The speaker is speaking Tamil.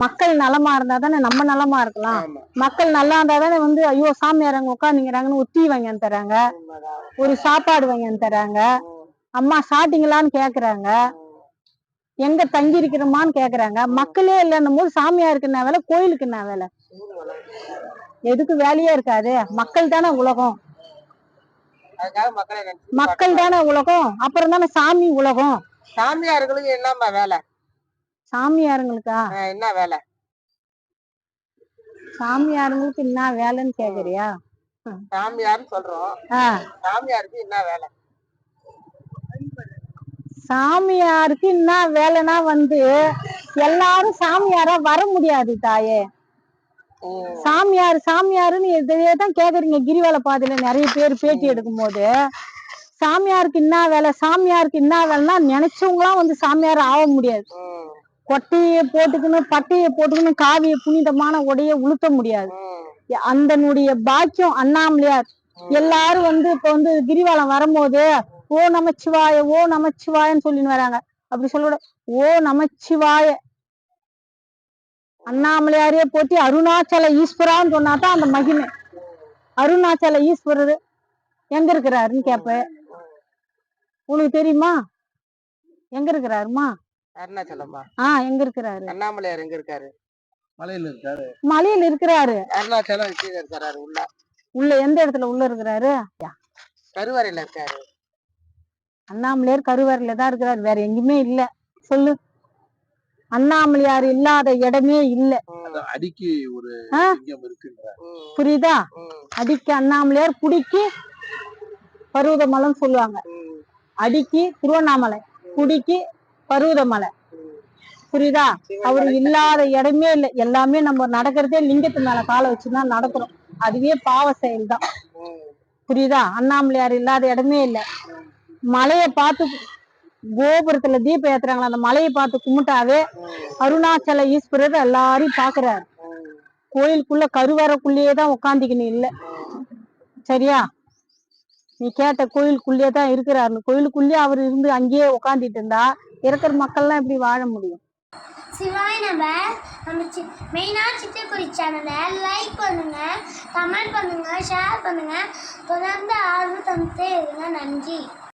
மக்கள் நலமா இருந்தா தானே நம்ம நலமா இருக்கலாம். மக்கள் நல்லா இருந்தா தானே வந்து ஐயோ சாமியார் அங்க உட்காந்துங்கிறாங்கன்னு ஒரு டீ வாங்கி வந்து தராங்க. ஒரு சாப்பாடு வாங்கி வந்து தராங்க அம்மா சாப்பிட்டீங்களான்னு கேக்குறாங்க. எங்க தங்கி இருக்கிறோமான்னு கேக்குறாங்க. மக்களே இல்லைன்னும் போது சாமியாருக்கு என்ன வேலை கோயிலுக்கு என்ன வேலை? எதுக்கு வேலையே இருக்காது. மக்கள் தானே உலகம். மக்கள் தானே உலகம். அப்புறம் தானே சாமி உலகம். சாமியார்களுக்கு என்னம்மா வேலை? சாமியாருங்களுக்கா? என்ன வேலை? சாமியாருங்களுக்கு என்ன வேலைன்னு கேக்குறியா? சாமியார்னு சொல்றோம். சாமியாருக்கு என்ன வேலை? சாமியாருக்கு என்ன வேலைன்னா வந்து எல்லாரும் சாமியாரா வர முடியாது தாயே. சாமியார் சாமியாருன்னு இதையே தான் கேக்குறீங்க. கிரிவல பாதையில நிறைய பேர் பேட்டி எடுக்கும் போது சாமியாருக்கு என்ன வேலை? சாமியாருக்கு என்ன வேலைன்னா நினைச்சவங்களாம் வந்து சாமியார் ஆக முடியாது. கொட்டையை போட்டுக்கணும் பட்டையை போட்டுக்கணும் காவிய புனிதமான உடைய உளுத்த முடியாது. அந்தனுடைய பாக்கியம் அண்ணாமலையார். எல்லாரும் வந்து இப்ப வந்து கிரிவலம் வரும்போது ஓ நமச்சிவாய ஓ நமச்சிவாயன்னு சொல்லின்னு வராங்க. அப்படி சொல்ல ஓ நமச்சிவாய. அண்ணாமலையாரே போட்டி அருணாச்சல ஈஸ்வரான்னு சொன்னாதான் அந்த மகிமை. அருணாச்சல ஈஸ்வரர் எங்க இருக்கிறாருன்னு கேப்ப உனக்கு தெரியுமா? எங்க இருக்கிறாருமா? அருணாச்சலம்மா ஆஹ் எங்க இருக்கிறாரு? அண்ணாமலையார் எங்க இருக்காரு? மலையில இருக்காரு. மலையில இருக்கிறாரு. அருணாச்சலம் கீழே இருக்காரு உள்ள. உள்ள எந்த இடத்துல உள்ள இருக்கிறாரு? கருவறையில இருக்காரு. அண்ணாமலையார் கருவறையில தான் இருக்கிறார். வேற எங்கேயுமே இல்ல. சொல்லு. அண்ணாமலையார் இல்லாத இடமே இல்ல. அடிக்கு ஒரு புரியுதா? அடிக்கு அண்ணாமலையார் குடிக்கு பருவதமலைன்னு சொல்லுவாங்க. அடிக்கு திருவண்ணாமலை குடிக்கு பருவதமலை புரியுதா? அவரு இல்லாத இடமே இல்லை. எல்லாமே நம்ம நடக்கிறதே லிங்கத்து மேல காலை வச்சுதான் நடக்கிறோம். அதுவே பாவ செயல் தான் புரியுதா? அண்ணாமலையார் இல்லாத இடமே இல்ல. மலையை பார்த்து கோபுரத்துல தீபம் ஏத்துறாங்களா அந்த மலையை பார்த்து கும்பிட்டாவே அருணாச்சல ஈஸ்வரர் எல்லாரையும் பாக்குறாரு கோயிலுக்குள்ள கருவறைக்குள்ளேயே தான் உட்காந்துக்கணும் இல்ல. சரியா? நீ கேட்ட கோயிலுக்குள்ளேயே தான் இருக்கிறாரு. கோயிலுக்குள்ளேயே அவர் இருந்து அங்கேயே உட்காந்துட்டு இருந்தா இருக்கிற மக்கள்லாம் எப்படி வாழ முடியும்? சிவாய் நம்ம நம்ம சி மெயினாக சிட்டுக்குருவி சேனலை லைக் பண்ணுங்க கமெண்ட் பண்ணுங்க ஷேர் பண்ணுங்க. தொடர்ந்து ஆர்வம் தந்துட்டே இருங்க நன்றி.